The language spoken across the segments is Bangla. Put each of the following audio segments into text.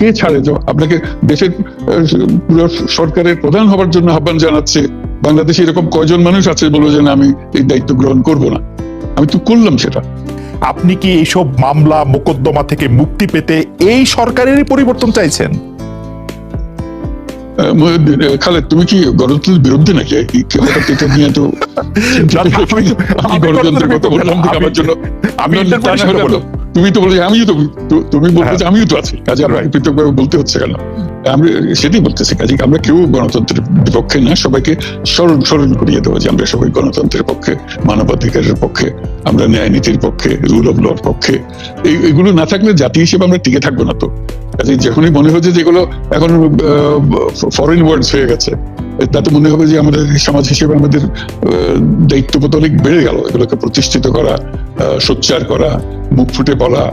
কে ছাড়ে? যে আপনাকে দেশের পুরো সরকারের প্রধান হবার জন্য আহ্বান জানাচ্ছে। বাংলাদেশে এরকম কয়জন মানুষ আছে বলব যে না আমি এই দায়িত্ব গ্রহণ করব না। আমি তো করলাম সেটা। আপনি কি এইসব মামলা মোকদ্দমা থেকে মুক্তি পেতে এই সরকারেরই পরিবর্তন চাইছেন? খালেদ তুমি কি গণতন্ত্রের বিরুদ্ধে নাকি? হঠাৎ এটা নিয়ে তো আমি গণতন্ত্রের কথা বললাম আমার জন্য আমি তুমি তো বলে আমিও তো তুমি বলতে যে হ্যাঁ। আমিও তো আছি। কাজে Right. পৃথকভাবে বলতে হচ্ছে কেন? আমরা সেটাই বলতেছি কাজে আমরা কেউ গণতন্ত্রের বিপক্ষে না সবাইকে স্মরণ স্মরণ করিয়ে দেবো যে আমরা সবাই গণতন্ত্রের পক্ষে মানবাধিকারের পক্ষে আমরা ন্যায় নীতির পক্ষে রুল অফ লর পক্ষে। এই এগুলো না থাকলে জাতি হিসেবে আমরা টিকে থাকব না তো। কাজে যখনই মনে হচ্ছে যেগুলো এখন ফরেন ওয়ার্ডস হয়ে গেছে তাতে মনে হবে যে আমাদের সমাজ হিসেবে আমাদের দায়িত্ববোধ অনেক বেড়ে গেল। এগুলোকে প্রতিষ্ঠিত করা সোচ্চার করা, মুখ ফুটে বলা,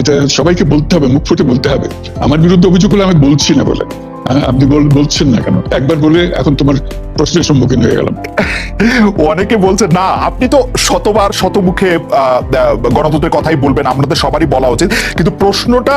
এটা সবাইকে বলতে হবে, মুখ ফুটে বলতে হবে। আমার বিরুদ্ধে অভিযোগ হলে আমি বলছি না বলে। আপনি বলছেন না কেন? একবার বলে এখন তোমার প্রশ্নের সম্মুখীন হয়ে গেলাম। অনেকে বলছে, না, আপনি তো শতবার শতমুখে গণতন্ত্রের কথাই বলবেন, আপনাদের সবারই বলা উচিত। কিন্তু প্রশ্নটা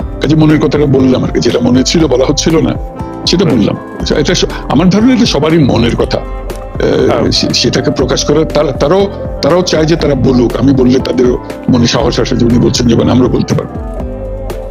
কাজে মনের কথাটা বললাম আর কি যেটা মনে ছিল বলা হচ্ছিল না সেটা বললাম। এটা আমার ধারণা এটা সবারই মনের কথা। আহ, হ্যাঁ। সেটাকে প্রকাশ করে তারা তারাও তারাও চায় যে তারা বলুক। আমি বললে তাদেরও মনে সাহস আসে যে উনি বলছেন যেমন আমরা বলতে পারব।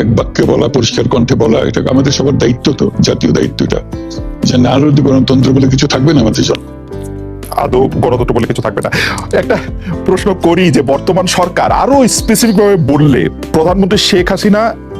এক বাক্যে বলা, পরিষ্কার কণ্ঠে বলা, এটা আমাদের সবার দায়িত্ব তো, জাতীয় দায়িত্বটা যে না আরও গণতন্ত্র বলে কিছু থাকবে না আমাদের জন্য আদৌ গণতন্ত্র বলে কিছু থাকবে না। একটা প্রশ্ন করি যে, বর্তমান সরকার আরও স্পেসিফিক ভাবে বললে, প্রধানমন্ত্রী শেখ হাসিনা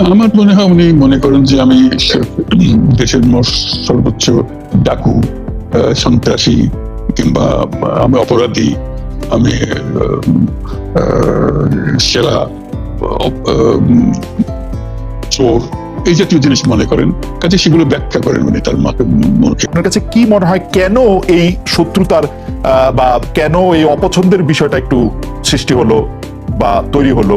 আমার মনে হয় উনি মনে করেন যে আমি দেশের সর্বোচ্চ ডাকু সন্ত্রাসী, কিংবা আমি অপরাধী, আমি সেরা চোর, এই জাতীয় জিনিস মনে করেন। কাজে সেগুলো ব্যাখ্যা করেন উনি তার মাকে মুখে আপনার কাছে কি মনে হয় কেন এই শত্রুতার বা কেন এই অপছন্দের বিষয়টা একটু সৃষ্টি হলো বা তৈরি হলো?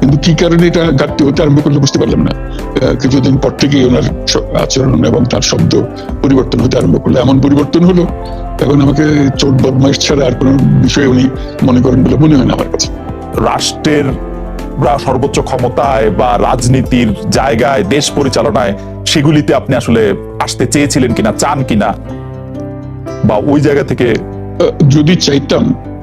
কিন্তু কি কারণে এটা ঘাটতি হতে আরম্ভ করলে বুঝতে পারলাম না। কিছুদিন পর থেকেই ওনার আচরণ এবং তার শব্দ পরিবর্তন হতে আরম্ভ করল। এমন পরিবর্তন হলো এখন আমাকে চোট বদমাইশ ছাড়া আর কোনো বিষয়ে উনি মনে করেন বলে মনে হয় না আমার কাছে। রাষ্ট্রের সর্বোচ্চ ক্ষমতায় বা রাজনীতির জায়গায় দেশ পরিচালনায় সেগুলিতে আপনি আসলে আসতে চেয়েছিলেন কিনা চান কিনা? বা ওই জায়গা থেকে যদি চাইতাম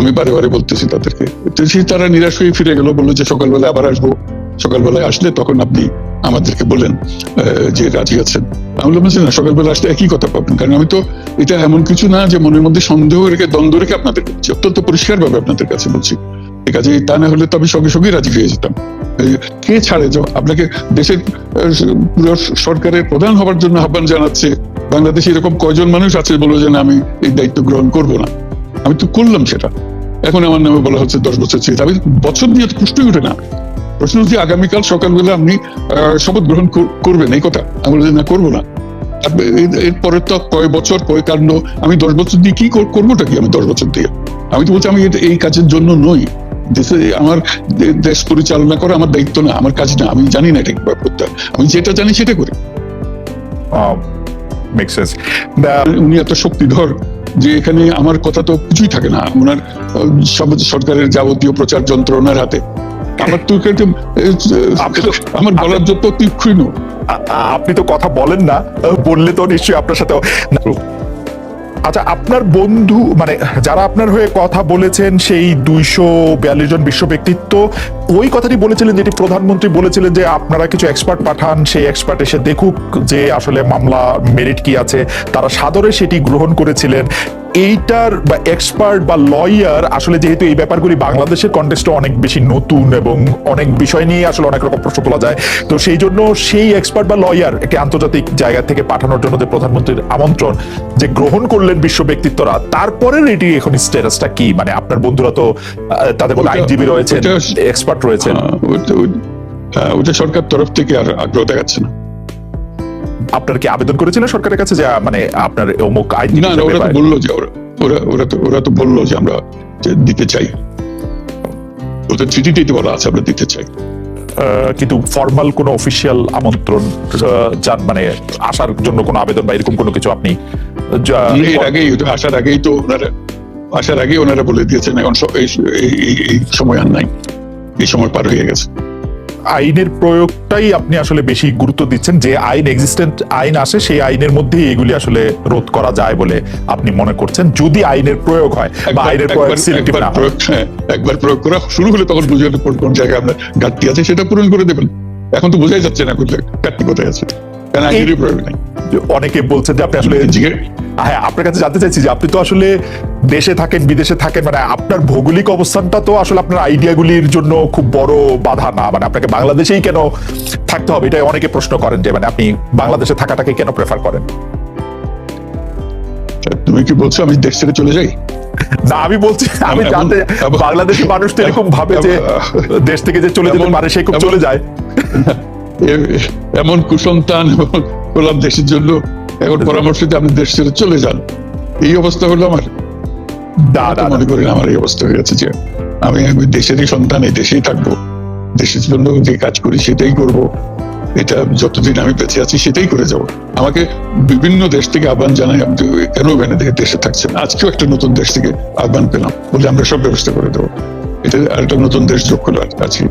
আমি বারে বারে বলতেছি তাদেরকে। তারা নিরাশ হয়ে ফিরে গেল বলল যে সকালবেলা আবার আসব। সকালবেলায় আসলে তখন আপনি আমাদেরকে বলেন যে রাজি আছেন। আমি বললাম যে না সকালবেলা আসলে একই কথা পাবেন কারণ আমি তো এটা এমন কিছু না যে মনের মধ্যে সন্দেহ রেখে দ্বন্দ্ব রেখে আপনাদের বলছি। অত্যন্ত পরিষ্কার ভাবে আপনাদের কাছে বলছি। ঠিক আছে তা না হলে তো আমি সঙ্গে সঙ্গে রাজি হয়ে যেতাম। কে ছাড়ে যে আপনাকে দেশের সরকারের প্রধান হবার জন্য আহ্বান জানাচ্ছে বাংলাদেশে এরকম কয়জন মানুষ আছে বলে যে না, আমি এই দায়িত্ব গ্রহণ করব না। আমি তো করলাম সেটা। এখন আমার নামে বলা হচ্ছে দশ বছর ছিল আমি বছর দিয়ে তো প্রশ্নই উঠে না। প্রশ্ন হচ্ছে আগামীকাল সকালবেলা আপনি শপথ গ্রহণ করবেন এই কথা। আমি বলছি না করব না। এরপরে তো কয় বছর কয় কাণ্ড আমি দশ বছর দিয়ে কি কর- করবোটা কি আমি দশ বছর দিয়ে? আমি তো বলছি আমি এই কাজের জন্য নই। দেশে আমার দেশ পরিচালনা করা আমার দায়িত্ব না আমার কাজ না। আমি জানি না এটা কীভাবে করতে। আমি যেটা জানি সেটা করি। উনি এত শক্তিধর। যে এখানে আমার কথা তো কিছুই থাকে না। ওনার সরকারের যাবতীয় প্রচার যন্ত্র ওনার হাতে। আমার তো আমার বলার যত তীক্ষ্ণ। আপনি তো কথা বলেন না বললে তো নিশ্চয়ই আপনার সাথে আচ্ছা আপনার বন্ধু মানে যারা আপনার হয়ে কথা বলেছেন, সেই দুইশো বিয়াল্লিশ জন বিশ্ব ব্যক্তিত্ব ওই কথাটি বলেছিলেন যেটি প্রধানমন্ত্রী বলেছিলেন যে আপনারা কিছু এক্সপার্ট পাঠান, সেই এক্সপার্ট এসে দেখুক যে আসলে মামলা মেরিট কি আছে। তারা সাদরে সেটি গ্রহণ করেছিলেন। এইটার বা এক্সপার্ট বা লয়ার আসলে যেহেতু এই ব্যাপারগুলি বাংলাদেশের কন্টেস্টে অনেক বেশি নতুন এবং অনেক বিষয় নিয়ে আসলে অনেক রকম প্রশ্ন তোলা যায় তো সেই জন্য সেই এক্সপার্ট বা লয়ার একটি আন্তর্জাতিক জায়গা থেকে পাঠানোর জন্য যে প্রধানমন্ত্রীর আমন্ত্রণ যে গ্রহণ করলেন বিশ্ব ব্যক্তিত্বরা তারপরে এটি এখন স্ট্যাটাসটা কি? মানে আপনার বন্ধুরা তো তাদের মধ্যে আইনজীবী রয়েছেন ওটা- এক্সপার্ট আহ, ওটা সরকার তরফ থেকে আর আগ্রহ দেখাচ্ছে না। আপনার কি আবেদন করেছিলেন সরকারের কাছে যে মানে আপনার অমুক আইনজীবী না ওরা তো বলল যে ওরা ওরা তো ওরা তো বলল যে আমরা দিতে চাই। ওদের চিঠিতেই তো বলা আছে আমরা দিতে চাই। কিন্তু ফর্মাল কোনো অফিসিয়াল আমন্ত্রণ যান মানে আসার জন্য কোনো আবেদন বা এরকম কোনো কিছু আপনি এর আগেই আসার আগেই তো ওনারা আসার আগেই ওনারা বলে দিয়েছেন এখন এই সময় আর নাই। এই সময় পার হয়ে গেছে। আইনের প্রয়োগটাই আপনি আসলে বেশি গুরুত্ব দিচ্ছেন। যে আইন এক্সিস্টেন্ট আইন আসে সেই আইনের মধ্যেই এগুলি আসলে রোধ করা যায় বলে আপনি মনে করছেন। যদি আইনের প্রয়োগ হয় বা আইনের প্রয়োগ একবার- সিলেক্টিভ না হয়। প্রয়োগ- একবার প্রয়োগ করা শুরু হলে তখন বুঝে যাবে কোন- কোন জায়গায় আপনার ঘাটতি আছে সেটা পূরণ করে দেবেন। এখন তো বোঝাই যাচ্ছে না কোথায় ঘাটতি কোথায় আছে। কারণ আইনেরই প্রয়োগ নেই। অনেকে বলছেন যে আপনি আসলে হ্যাঁ আপনার কাছে জানতে চাইছি যে আপনি তো আসলে দেশে থাকেন বিদেশে থাকেন মানে আপনার ভৌগোলিক অবস্থানটা তো আসলে আপনার আইডিয়াগুলির জন্য খুব বড় বাধা না? মানে আপনাকে বাংলাদেশেই কেন থাকতে হবে? এটা অনেকে প্রশ্ন করেন যে মানে আপনি বাংলাদেশে থাকাটাকে কেন প্রেফার করেন? তুমি কি বলছো আমি দেশ ছেড়ে চলে যাই? না আমি বলছি আমি জানতে বাংলাদেশের মানুষ তো এরকম ভাবে যে দেশ থেকে যে চলে যেতে পারে সে খুব চলে যায়। এমন কুসন্তান বললাম দেশের জন্য এখন পরামর্শ দিয়ে আপনি দেশ ছেড়ে চলে যান। এই অবস্থা হলো আমার। না মনে করি না আমার এই অবস্থা হয়ে গেছে যে আমি আমি দেশেরই সন্তান এই দেশেই থাকব। দেশের জন্য যে কাজ করি সেটাই করব। এটা যতদিন আমি বেঁচে আছি সেটাই করে যাব। আমাকে বিভিন্ন দেশ থেকে আহ্বান জানাই আপনি কেন এখানে থেকে দেশে থাকছেন? আজকেও একটা নতুন দেশ থেকে আহ্বান পেলাম। বলে আমরা সব ব্যবস্থা করে দেবো। এটা আরেকটা নতুন দেশ যোগ করে আছি।